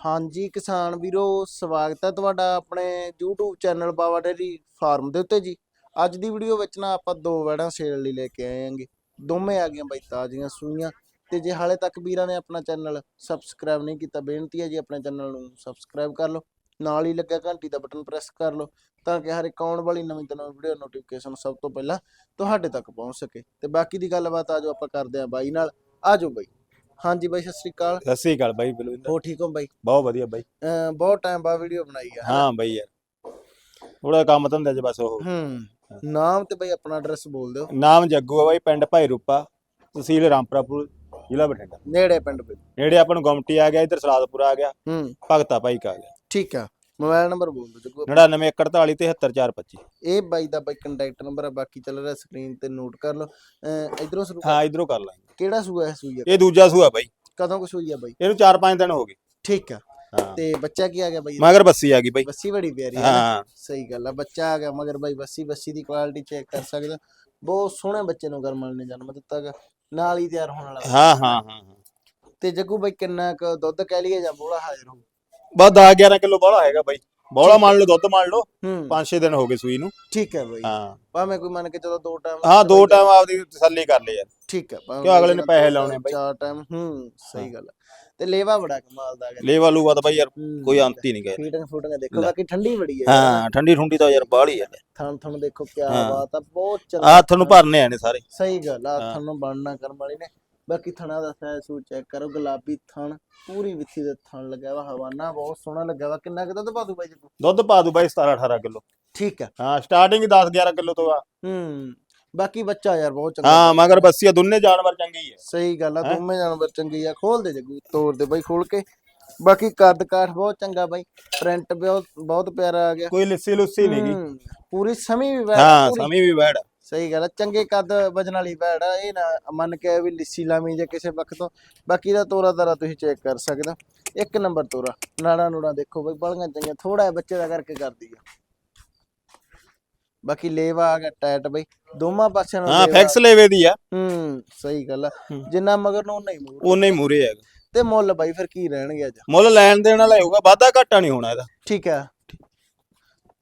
ਹਾਂਜੀ ਕਿਸਾਨ ਵੀਰੋ, ਸਵਾਗਤ ਹੈ ਤੁਹਾਡਾ ਆਪਣੇ YouTube channel Bawa dairy farm ਦੇ ਉੱਤੇ ਜੀ। ਅੱਜ ਦੀ ਵੀਡੀਓ ਵਿੱਚ ਨਾ ਆਪਾਂ ਦੋ ਵੈੜਾਂ ਸੇਲ ਲਈ ਲੈ ਕੇ ਆਏ ਆਂਗੇ ਦੋਵੇਂ ਆ ਗਈਆਂ ਬਾਈ ਤਾਜ਼ੀਆਂ ਸੂਈਆਂ ਤੇ ਜੇ ਹਾਲੇ ਤੱਕ ਵੀਰਾਂ ਨੇ ਆਪਣਾ ਚੈਨਲ ਸਬਸਕ੍ਰਾਈਬ ਨਹੀਂ ਕੀਤਾ, ਬੇਨਤੀ ਹੈ ਜੀ ਆਪਣੇ ਚੈਨਲ ਨੂੰ ਸਬਸਕ੍ਰਾਈਬ ਕਰ ਲਓ। ਨਾਲ ਹੀ ਲੱਗਾ ਘੰਟੀ ਦਾ ਬਟਨ ਪ੍ਰੈਸ ਕਰ ਲਓ ਤਾਂ ਕਿ ਹਰ ਇੱਕ ਆਉਣ ਵਾਲੀ ਨਵੀਂ ਤੋਂ ਨਵੀਂ ਵੀਡੀਓ ਨੋਟੀਫਿਕੇਸ਼ਨ ਸਭ ਤੋਂ ਪਹਿਲਾਂ ਤੁਹਾਡੇ ਤੱਕ ਪਹੁੰਚ ਸਕੇ। ਤੇ ਬਾਕੀ ਦੀ ਗੱਲਬਾਤ ਆਜੋ ਆਪਾਂ ਕਰਦੇ ਆਂ ਬਾਈ ਨਾਲ। ਆਜੋ ਬਾਈ। ਹਾਂਜੀ ਬਾਈ ਸਤਿ ਸ੍ਰੀ ਅਕਾਲ। ਸਤਿ ਸ੍ਰੀ ਅਕਾਲ ਬਾਈ ਬਲਵਿੰਦਰ। ਹੋ ਠੀਕ ਹੋ ਬਾਈ? ਬਹੁਤ ਵਧੀਆ ਬਾਈ। ਅਮ ਬਹੁਤ ਟਾਈਮ ਬਾਅਦ ਵੀਡੀਓ ਬਣਾਈ ਆ ਹਾਂ ਬਾਈ ਯਾਰ। ਥੋੜਾ ਕੰਮ ਧੰਦੇ 'ਚ ਬਸ ਉਹ। ਹੂੰ ਨਾਮ ਤੇ ਬਈ ਆਪਣਾ ਐਡਰੈਸ ਬੋਲ ਦਿਓ। ਨਾਮ ਜੱਗੂ ਆ ਬਾਈ ਪਿੰਡ ਭਾਈ ਰੂਪਾ ਤਹਿਸੀਲ ਰਾਮਪੁਰਾਪੁਰ ਜ਼ਿਲ੍ਹਾ ਬਠਿੰਡਾ। ਨੇੜੇ ਪਿੰਡ ਬਈ। ਨੇੜੇ ਆਪਾਂ ਨੂੰ ਗੁਮਟੀ ਆ ਗਿਆ ਇਧਰ ਸਲਾਦਪੁਰ ਆ ਗਿਆ ਹੂੰ। ਭਗਤਾ ਭਾਈ ਕਾ ਗਿਆ। ਠੀਕ ਆ ਮੋਬਾਈਲ ਨੰਬਰ ਬੋਲ ਦਿਓ ਜੱਗੂ 99 73425 ਇਹ ਬਾਈ ਦਾ ਬਾਈ ਕੰਟੈਕਟ ਨੰਬਰ ਆ ਬਾਕੀ ਚੱਲ ਰਿਹਾ ਸਕਰੀਨ ਤੇ ਨੋਟ ਕਰ ਲਓ। ਅਮ ਇਧਰੋਂ ਸ਼ੁਰੂ ਹਾਂ ਇਧਰੋਂ ਕਰ ਲਾਂਗੇ। ਕਿਹੜਾ ਸੂਆ ਹੈ ਸੂਈ ਆ ਇਹ ਦੂਜਾ ਸੂਆ ਬਾਈ। ਕਦੋਂ ਕੁ ਸੂਈ ਆ ਬਾਈ? ਇਹਨੂੰ 4-5 ਦਿਨ ਹੋ ਗਏ। ਠੀਕ ਆ। ਹਾਂ। ਤੇ ਬੱਚਾ ਕੀ ਆ ਗਿਆ ਬਾਈ? ਮਗਰ ਬੱਸੀ ਆ ਗਈ ਬਾਈ। ਬੱਸੀ ਬੜੀ ਪਿਆਰੀ ਹੈ ਨਾ? ਹਾਂ। ਸਹੀ ਗੱਲ ਆ ਬੱਚਾ ਆ ਗਿਆ ਮਗਰ ਬਾਈ ਬੱਸੀ ਬੱਸੀ ਦੀ ਕੁਆਲਿਟੀ ਚੈੱਕ ਕਰ ਸਕਦਾ ਬਹੁਤ ਸੋਹਣੇ ਬੱਚੇ ਨੂੰ ਗਰਮਲ ਨੇ ਜਨਮ ਦਿੱਤਾ ਗਾ। ਨਾਲ ਹੀ ਤਿਆਰ ਹੋਣ ਵਾਲਾ ਹਾਂ ਹਾਂ ਹਾਂ ਹਾਂ। ਤੇ ਜੱਗੂ ਬਾਈ ਕਿੰਨਾ ਕੁ ਦੁੱਧ ਕਹਿ ਲਈਏ ਜਾਂ ਬੋਲਾ ਹਾਜ਼ਰ ਹੋ ਬਸ 10-11 ਕਿਲੋ ਬੋਲਾ ਹੈਗਾ ਬਾਈ। ਬੋਲਾ ਮੰਨ ਲਓ ਦੁੱਧ ਮੰਨ ਲਓ। ਹੂੰ। 5-6 ਦਿਨ ਹੋ ਗਏ ਸੂਈ ਨੂੰ। ਠੀਕ ਹੈ ਬਾਈ। ਹਾਂ। ਭਾਵੇਂ ਕੋਈ ਮੰਨ ਕੇ ਚਲੋ ਦੋ ਟਾਈਮ ਹਾਂ ਦੋ ਟਾਈਮ ਆਪਦੀ ਤਸੱਲੀ ਕਰ ਲਈ ਯਾਰ। ਠੀਕ ਹੈ ਕਿਉਂ ਅਗਲੇ ਨੇ ਪੈਸੇ ਲਾਉਣੇ ਬਾਈ। ਚਾਰ ਟਾਈਮ ਹੂੰ ਸਹੀ ਗੱਲ ਹੈ ਤੇ ਲੇਵਾ ਬੜਾ ਕਮਾਲ ਦਾ ਹੈ ਲੇਵਾ ਲੂਵਾ ਤਾਂ ਬਾਈ ਯਾਰ ਕੋਈ ਅੰਤ ਹੀ ਨਹੀਂ ਗਏ ਫੀਟਿੰਗ ਫੂਟਿੰਗ ਦੇਖੋ ਬਾਕੀ ਠੰਡੀ ਬੜੀ ਹੈ ਹਾਂ ਠੰਡੀ ਠੁੰਡੀ ਤਾਂ ਯਾਰ ਬਾਹਲੀ ਆ ਥਣ ਥਣ ਦੇਖੋ ਕੀ ਹਾਂ। ਬਾਤ ਆ ਬਹੁਤ ਚੰਗਾ ਆ ਤੁਹਾਨੂੰ ਭਰਨੇ ਆ ਨੇ ਸਾਰੇ। ਸਹੀ ਗੱਲ ਆ ਹਾਂ। ਥਣ ਨੂੰ ਬਣਨਾ ਕਰਮ ਵਾਲੀ ਨੇ। ਬਾਕੀ ਥਣਾ ਦਾ ਸਾਈਜ਼ ਸੂ ਚੈੱਕ ਕਰੋ ਗੁਲਾਬੀ ਥਣ ਪੂਰੀ ਵਿੱਥੀ ਦੇ ਥਣ ਲੱਗਿਆ ਵਾ ਹਵਾਨਾ ਬਹੁਤ ਸੋਹਣਾ ਲੱਗਿਆ ਵਾ। ਕਿੰਨਾ ਕੁ ਦੁੱਧ ਪਾ ਦੂ ਬਾਈ ਜੀ? ਦੁੱਧ ਪਾ ਦੂ ਬਾਈ 17 18 ਕਿਲੋ। ਠੀਕ ਆ। ਹਾਂ ਸਟਾਰਟਿੰਗ 10 11 ਕਿਲੋ ਤੋਂ ਆ। ਹੂੰ। ਬਾਕੀ ਬੱਚਾ ਯਾਰ ਬਹੁਤ ਚੰਗਾ ਹਾਂ ਮਗਰ ਬੱਸੀਆ ਦੋਨੇ ਜਾਨਵਰ ਚੰਗੇ ਹੀ ਆ। ਸਹੀ ਗੱਲ ਆ? ਦੋਵੇਂ ਜਾਨਵਰ ਚੰਗੀ ਆ ਖੋਲ ਦੇ ਜੱਗੂ ਤੋੜ ਦੇ ਬਾਈ ਖੋਲ ਕੇ। ਬਾਕੀ ਕੱਦ ਕਾਠ ਬਹੁਤ ਚੰਗਾ ਬਾਈ ਪ੍ਰਿੰਟ ਬਹੁਤ ਬਹੁਤ ਪਿਆਰਾ ਆ ਗਿਆ। ਕੋਈ ਲਿੱਸੀ ਲੁੱਸੀ ਨਹੀਂ ਗਈ ਹੂੰ, ਪੂਰੀ ਸਮੀ ਵੀ ਬੈਠ ਹਾਂ ਸਮੀ ਵੀ ਬੈੜ ਸਹੀ ਗੱਲ ਆ ਚੰਗੇ ਕੱਦ ਵਜਨ ਵਾਲੀ ਬੈੜ ਆ ਇਹ ਨਾ ਮੰਨ ਕੇ ਵੀ ਲਿੱਸੀ ਲਾਵੀਂ ਜਾਂ ਕਿਸੇ ਪੱਖ ਤੋਂ। ਬਾਕੀ ਦਾ ਤੋਰਾ ਤਾਰਾ ਤੁਸੀਂ ਚੈੱਕ ਕਰ ਸਕਦੇ ਹੋ। ਇੱਕ ਨੰਬਰ ਤੋਰਾ ਨਾੜਾ ਨੂੜਾ ਦੇਖੋ ਬਈ ਬੜੀਆਂ ਚੰਗੀਆਂ ਥੋੜਾ ਜਿਹਾ ਬੱਚੇ ਦਾ ਕਰਕੇ ਕਰਦੀ ਆ। ਬਾਕੀ ਲੇਵਾ ਆ ਗਿਆ ਟੈਟ ਬਈ ਦੋਵਾਂ ਪਾਸਿਆਂ ਨੂੰ ਹਾਂ ਲੇਵਾ- ਫਿਕਸ ਲੇਵੇ ਦੀ ਆ। ਹੂੰ ਸਹੀ ਗੱਲ ਆ। ਹੂੰ। ਜਿੰਨਾ ਮਗਰ ਨੂੰ ਨਹੀਂ ਮੂਰ ਉਹਨੇ ਹੀ ਮੂਰੇ ਹੈਗਾ ਤੇ ਮੁੱਲ ਬਾਈ ਫਿਰ ਕੀ ਰਹਿਣਗੇ ਅੱਜ? ਮੁੱਲ ਲੈਣ ਦੇਣ ਵਾਲਾ ਹੀ ਹੋਊਗਾ ਵਾਧਾ ਘਾਟਾ ਨਹੀਂ ਹੋਣਾ ਇਹਦਾ। ਠੀਕ ਆ।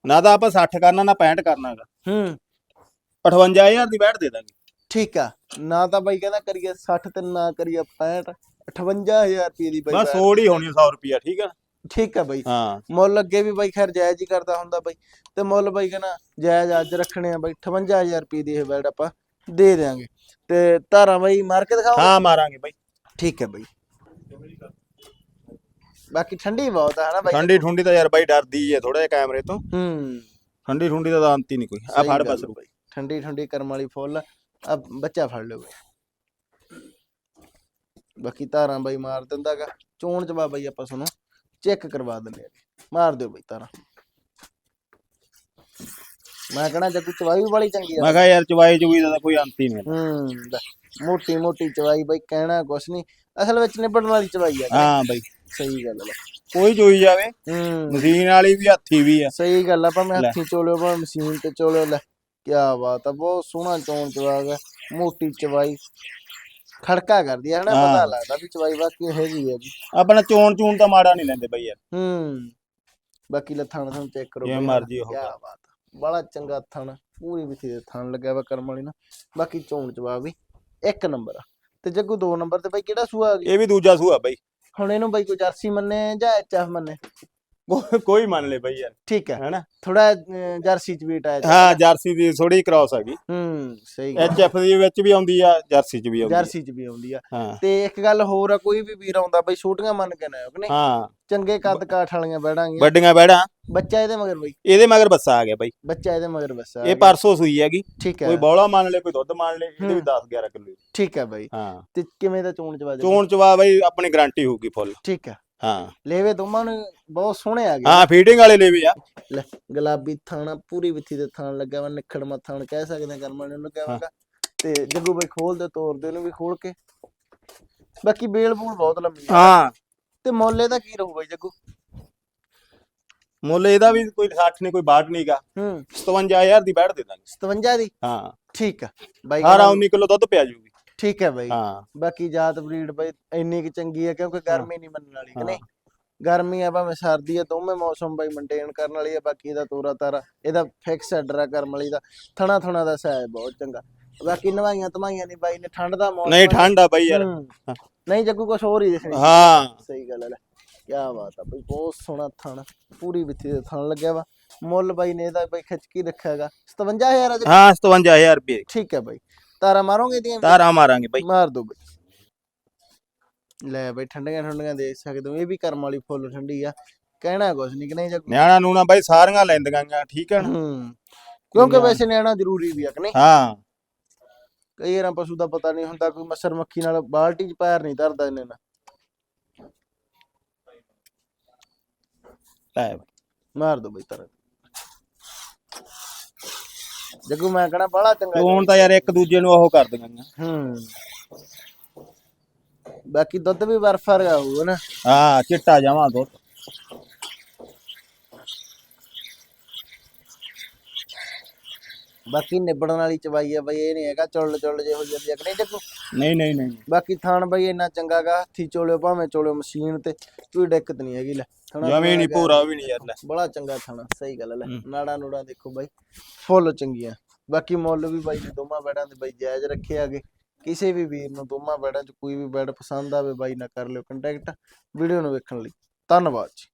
ਨਾ ਤਾਂ ਆਪਾਂ 60 ਕਰਨਾ ਨਾ 65 ਕਰਨਾਗਾ ਹੂੰ। 58000 ਦੀ ਬੈਠ ਦੇ ਦਾਂਗੇ। ਠੀਕ ਆ। ਨਾ ਤਾਂ ਬਾਈ ਕਹਿੰਦਾ ਕਰੀਏ 60 ਤੇ ਨਾ ਕਰੀਏ 65 58000 ਰੁਪਏ ਦੀ ਬਾਈ ਬਸ ਬੈਠ। ਹੀ ਹੋਣੀ 100 ਰੁਪਿਆ ਠੀਕ ਆ ਠੀਕ ਆ ਬਾਈ। ਹਾਂ। ਮੁੱਲ ਅੱਗੇ ਵੀ ਬਾਈ ਖੈਰ ਜਾਇਜ਼ ਹੀ ਕਰਦਾ ਹੁੰਦਾ ਬਾਈ। ਤੇ ਮੁੱਲ ਬਾਈ ਕਹਿੰਦਾ ਜਾਇਜ਼ ਅੱਜ ਰੱਖਣੇ ਆ ਬਾਈ 58000 ਰੁਪਏ ਦੀ ਇਹ ਬੈਡ ਆਪਾਂ ਦੇ ਦੇਾਂਗੇ ਤੇ ਧਾਰਾਂ ਬਾਈ ਮਾਰ ਕੇ ਦਿਖਾਓ। ਹਾਂ ਮਾਰਾਂਗੇ ਬਾਈ। ਠੀਕ ਹੈ ਬਾਈ। ਬਾਕੀ ਠੰਡੀ ਬਹੁਤ ਆ ਹਨਾ ਬਾਈ? ਠੰਡੀ ਠੁੰਡੀ ਤਾਂ ਯਾਰ ਬਾਈ ਡਰਦੀ ਹੈ ਥੋੜਾ ਜਿਹਾ ਕੈਮਰੇ ਤੋਂ। ਹੂੰ। ਠੰਡੀ ਠੁੰਡੀ ਦਾ ਅੰਤ ਹੀ ਨਹੀਂ ਕੋਈ। ਆ ਫੜ ਬਸ। ਬਾਈ। ਠੰਡੀ ਠੰਡੀ ਕਰਮ ਵਾਲੀ ਫੁੱਲ। ਆ ਬੱਚਾ ਫੜ ਲਿਓ ਬਾਈ। ਬਾਕੀ ਧਾਰਾਂ ਬਾਈ ਮਾਰ ਦਿੰਦਾਗਾ ਚੋਣ ਜਵਾ ਬਾਈ ਆਪਾਂ ਤੁਹਾਨੂੰ ਚੈੱਕ ਕਰਵਾ ਦਿੰਦੇ ਆ। ਮਾਰ ਦਿਓ ਬਾਈ ਧਾਰਾਂ ਮੈਂ ਕਹਣਾ ਜੱਗੂ ਚਵਾਈ ਵੀ ਬੜੀ ਚੰਗੀ ਆ। ਮੈਂ ਕਿਹਾ ਯਾਰ ਚਵਾਈ ਚੁਈ ਦਾ ਤਾਂ ਕੋਈ ਅੰਤ ਹੀ ਨਹੀਂ ਹੂੰ। ਲੈ, ਮੋਟੀ ਮੋਟੀ ਚਵਾਈ ਬਾਈ ਕਹਿਣਾ ਕੁਛ ਨਹੀਂ। ਅਸਲ ਵਿੱਚ ਨਿਬੜਨ ਵਾਲੀ ਚਵਾਈ ਆ। ਹਾਂ ਬਾਈ। ਸਹੀ ਗੱਲ ਆ। ਕੋਈ ਚੋਈ ਜਾਵੇ। ਹੂੰ। ਮਸ਼ੀਨ ਵਾਲੀ ਵੀ ਹੱਥੀ ਵੀ ਆ। ਸਹੀ ਗੱਲ ਆ ਭਾਵੇਂ। ਹੱਥੀਂ ਚੋਲਿਓ ਭਾਵੇਂ ਮਸ਼ੀਨ ਤੇ ਚੋਲਿਓ ਲੈ। ਕੀ ਬਾਤ ਆ ਬਹੁਤ ਸੋਹਣਾ ਚੋਣ ਚਵਾਗ ਹੈ ਮੋਟੀ ਚਵਾਈ। ਖੜਕਾ ਕਰਦੀ ਹੈ ਹਨਾ ਹਾਂ। ਪਤਾ ਲੱਗਦਾ ਵੀ ਚਵਾਈ ਬਾਕੀ ਹੈਗੀ ਹੈ ਜੀ। ਆਪਣਾ ਚੋਣ ਚੂਣ ਤਾਂ ਮਾੜਾ ਨਹੀਂ ਲੈਂਦੇ ਬਾਈ ਯਾਰ। ਹੂੰ ਬਾਕੀ ਲੱਥਾਂ ਨੂੰ ਚੈੱਕ ਕਰੋ ਜਿਵੇਂ ਮਰਜ਼ੀ ਉਹ ਕੀ ਬਾਤ। ਬੜਾ ਚੰਗਾ ਥਣ ਪੂਰੀ ਵਿਥੀ ਦੇ ਥਣ ਲੱਗਿਆ ਵਾ ਕਰਮ ਵਾਲੀ ਨਾ। ਬਾਕੀ ਚੋਣ ਚਵਾ ਵੀ ਇੱਕ ਨੰਬਰ ਆ। ਤੇ ਜੱਗੂ ਦੋ ਨੰਬਰ ਤੇ ਬਾਈ ਕਿਹੜਾ ਸੂਆ ਆ ਗਿਆ? ਇਹ ਵੀ ਦੂਜਾ ਸੂਆ ਬਾਈ। ਹੁਣ ਇਹਨੂੰ ਬਾਈ ਕੋਈ ਜਰਸੀ ਮੰਨੇ ਜਾਂ ਐਚਐਫ ਮੰਨੇ? ਕੋਈ- ਕੋਈ ਮੰਨ ਲੈ ਬਾਈ ਯਾਰ ਠੀਕ ਹੈ। ਹੈਨਾ? ਥੋੜਾ ਜਰਸੀ ਚ ਵੀ ਟਾਇਆ ਹਾਂ ਜਰਸੀ ਦੀ ਥੋੜੀ ਕ੍ਰਾਸ ਹੈਗੀ ਹੂੰ ਸਹੀ ਗੱਲ। ਐਚ ਐਫ ਦੀ ਵਿੱਚ ਵੀ ਆਉਂਦੀ ਆ ਜਰਸੀ ਚ ਵੀ ਆਉਂਦੀ ਆ। ਜਰਸੀ ਚ ਵੀ ਆਉਂਦੀ ਆ। ਹਾਂ। ਤੇ ਇੱਕ ਗੱਲ ਹੋਰ ਆ ਕੋਈ ਵੀ ਵੀਰ ਆਉਂਦਾ ਬਈ ਛੋਟੀਆਂ ਮੰਨ ਕੇ ਨਾ ਆਇਓ ਕਿ ਨਹੀਂ? ਹਾਂ। ਚੰਗੇ ਕੱਦ ਕਾਠ ਵਾਲੀਆਂ ਬੈੜਾਂਗੀਆਂ। ਵੱਡੀਆਂ ਬੈੜਾਂ। ਬੱਚਾ ਇਹਦੇ ਮਗਰ ਬਈ। ਇਹਦੇ ਮਗਰ ਬੱਸਾ ਆ ਗਿਆ ਬਾਈ। ਬੱਚਾ ਇਹਦੇ ਮਗਰ ਬੱਸਾ ਇਹ ਪਰਸੋਂ ਸੂਈ ਹੈਗੀ। ਠੀਕ ਕੋਈ ਹੈ ਬੌਲਾ ਮੰਨ ਲੈ ਕੋਈ ਦੁੱਧ ਮੰਨ ਲੈ ਇਹਦੇ ਵੀ ਹੂੰ। 10 11 ਕਿਲੋ ਠੀਕ ਹੈ ਬਈ। ਹਾਂ। ਤੇ ਕਿਵੇਂ ਦਾ ਚੋਣ ਚਵਾ ਚੋਣ ਚਵਾ ਬਾਈ ਆਪਣੀ ਗਾਰੰਟੀ ਹੋਊਗੀ ਫੁੱਲ ਠੀਕ ਹੈ। ਹਾਂ। ਲੇਵੇ ਦੋਵਾਂ ਨੂੰ ਬਹੁਤ ਸੋਹਣੇ ਆ ਗਏ। ਹਾਂ ਫੀਡਿੰਗ ਵਾਲੇ ਲੈ ਵੀ ਆ। ਲੈ ਗੁਲਾਬੀ ਥਾਣਾ ਪੂਰੀ ਵਿੱਥੀ ਦੇ ਥਾਣ ਲੱਗਾ ਵਾ ਨਿਖੜ ਮੱਥਾਣ ਕਹਿ ਸਕਦੇ ਆ ਕਰਮਾਂ ਨੂੰ ਲੱਗਿਆ ਹੋਗਾ ਤੇ ਜੱਗੂ ਬਈ ਖੋਲ ਦੇ ਤੋਰ ਦੇ ਉਹਨੂੰ ਵੀ ਖੋਲ ਕੇ। ਬਾਕੀ ਬੇਲ ਬੂਲ ਬਹੁਤ ਲੰਮੀ ਆ। ਹਾਂ। ਤੇ ਮੁੱਲ ਦਾ ਕੀ ਰਹੂ ਬਈ ਜੱਗੂ? ਮੁੱਲ ਇਹਦਾ ਵੀ ਕੋਈ 60 ਨਹੀਂ ਕੋਈ 62 ਨਹੀਂਗਾ ਹੂੰ। 57000 ਦੀ ਬੈਠ ਦੇ ਦਾਂਗੇ। 57 ਦੀ? ਹਾਂ। ਠੀਕ ਆ। ਬਾਈ 18 ਕਹਿੰਦਾ- 19 ਕਿਲੋ ਦੁੱਧ ਪਿਆ ਜੂਗੀ। ਠੀਕ ਹੈ ਬਾਈ। ਹਾਂ। ਬਾਕੀ ਜਾਤ ਬਰੀਡ ਬਈ ਇੰਨੀ ਕਿ ਚੰਗੀ ਹੈ ਕਿਉਂਕਿ ਗਰਮੀ ਨਹੀਂ ਮੰਨਣ ਵਾਲੀ ਕਿ। ਨਹੀਂ? ਗਰਮੀ ਆ ਭਾਵੇਂ ਸਰਦੀ ਆ ਦੋਵੇਂ ਮੌਸਮ ਬਾਈ ਮੇਨਟੇਨ ਕਰਨ ਵਾਲੀ ਆ ਬਾਕੀ ਇਹਦਾ ਤੋਰਾ ਤਾਰਾ ਇਹਦਾ ਫਿਕਸ ਐਡਰ ਆ ਕਰਮ ਵਾਲੀ ਦਾ। ਥਣਾ ਥਣਾ ਦਾ ਸਾਇਜ਼ ਬਹੁਤ ਚੰਗਾ। ਬਾਕੀ ਨਵਾਈਆਂ ਧਮਾਈਆਂ ਨਹੀਂ ਬਾਈ ਨੇ ਠੰਡ ਦਾ ਮੌਸਮ ਨਹੀਂ। ਠੰਡ ਆ ਬਈ ਯਾਰ। ਨਹੀਂ ਜੱਗੂ ਕੁਛ ਹੋਰ ਹੀ ਦਿਖਣੀ। ਹਾਂ। ਸਹੀ ਗੱਲ ਹੈ ਕੀ ਬਾਤ ਆ ਬਈ ਬਹੁਤ ਸੋਹਣਾ ਥਣ ਪੂਰੀ ਵਿੱਥੀ ਦੇ ਥਣ ਲੱਗਿਆ ਵਾ। ਮੁੱਲ ਬਾਈ ਨੇ ਇਹਦਾ ਬਾਈ ਖਿੱਚ ਕੇ ਰੱਖਿਆਗਾ 57000 ਅੱਜ ਹਾਂ 57000 ਰੁਪਏ। ਠੀਕ ਹੈ ਬਾਈ। ਤਾਰਾ ਮਾਰੋਗੇ ਦੀਆਂ ਤਾਰਾ ਮਾਰਾਂਗੇ ਬਈ। ਮਾਰ ਦੋ ਬਈ। ਲੈ ਬਈ ਠੰਡੀਆਂ ਠੰਡੀਆਂ ਦੇਖ ਸਕਦੇ ਹੋ। ਇਹ ਵੀ ਕਰਮ ਵਾਲੀ ਫੁੱਲ ਠੰਡੀ ਆ। ਕਹਿਣਾ ਕੁਛ ਨਹੀਂ ਕਿ ਨਹੀਂ ਜੱਗੂ ਨਿਆਣਾ ਨੂਣਾ ਬਈ ਸਾਰੀਆਂ ਲੈਂਦੀਆਂ ਗੀਆਂ ਠੀਕ ਹੈ ਨਾ? ਹੂੰ। ਕਿਉਂਕਿ ਵੈਸੇ ਨਿਆਣਾ ਜ਼ਰੂਰੀ ਵੀ ਆ ਕਿ ਨਹੀਂ? ਹਾਂ। ਕਈ ਵਾਰਾਂ ਪਸ਼ੂ ਦਾ ਪਤਾ ਨਹੀਂ ਹੁੰਦਾ ਕੋਈ ਮੱਛਰ ਮੱਖੀ ਨਾਲ ਬਾਲਟੀ 'ਚ ਪੈਰ ਨਹੀਂ ਧਰਦਾ ਇਹਨੇ ਨਾਲ ਲੈ ਬਈ। ਮਾਰ ਦੋ ਬਈ ਤਾਰਾ। ਜੱਗੂ ਮੈਂ ਕਹਣਾ ਬੜਾ ਚੰਗਾ ਹੁਣ ਤਾਂ ਯਾਰ ਇੱਕ ਦੂਜੇ ਨੂੰ ਉਹ ਕਰ ਦਿੰਦੀਆਂ ਹੂੰ। ਬਾਕੀ ਦੁੱਧ ਵੀ ਬਰਫ ਹੋਊਗਾ ਨਾ। ਹਾਂ ਚਿੱਟਾ ਜਾਵਾਂ ਦੁੱਧ। ਬਾਕੀ ਨਿਬੜਨ ਵਾਲੀ ਚਵਾਈ ਆ ਬਈ ਇਹ ਨਹੀਂ ਹੈਗਾ ਚੁੱਲ ਚੁੱਲ ਜੇ ਹੋ ਜਾਂਦੀ ਆ ਕਿ ਨਹੀਂ ਨਹੀਂ ਨਹੀਂ ਨਹੀਂ। ਬਾਕੀ ਥਾਣ ਬਈ ਇੰਨਾ ਚੰਗਾਗਾ ਹੱਥੀ ਚੋਲਿਓ ਭਾਵੇਂ ਚੋਲਿਓ ਮਸ਼ੀਨ ਤੇ ਕੋਈ ਦਿੱਕਤ ਨਹੀਂ ਹੈਗੀ ਲੈ। ਥਣਾ ਜਮੀ ਨਹੀਂ ਪੂਰਾ ਵੀ ਨਹੀਂ ਯਾਰ ਲੈ। ਬੜਾ ਚੰਗਾ ਥਾਣਾ ਸਹੀ ਗੱਲ ਲੈ। ਨਾੜਾ ਨੂੜਾ ਦੇਖੋ ਬਾਈ ਫੁੱਲ ਚੰਗੀਆਂ। ਬਾਕੀ ਮੁੱਲ ਵੀ ਬਾਈ ਨੇ ਦੋਵਾਂ ਬੈਡਾਂ ਦੇ ਬਾਈ ਜਾਇਜ਼ ਰੱਖੇ ਆਗੇ ਕਿਸੇ ਵੀ ਵੀਰ ਨੂੰ ਦੋਵਾਂ ਬੈਡਾਂ 'ਚ ਕੋਈ ਵੀ ਬੈਡ ਪਸੰਦ ਆਵੇ ਬਾਈ ਨਾਲ ਕਰ ਲਿਓ ਕੰਟੈਕਟ ਵੀਡੀਓ ਨੂੰ ਵੇਖਣ ਲਈ। ਧੰਨਵਾਦ ਜੀ।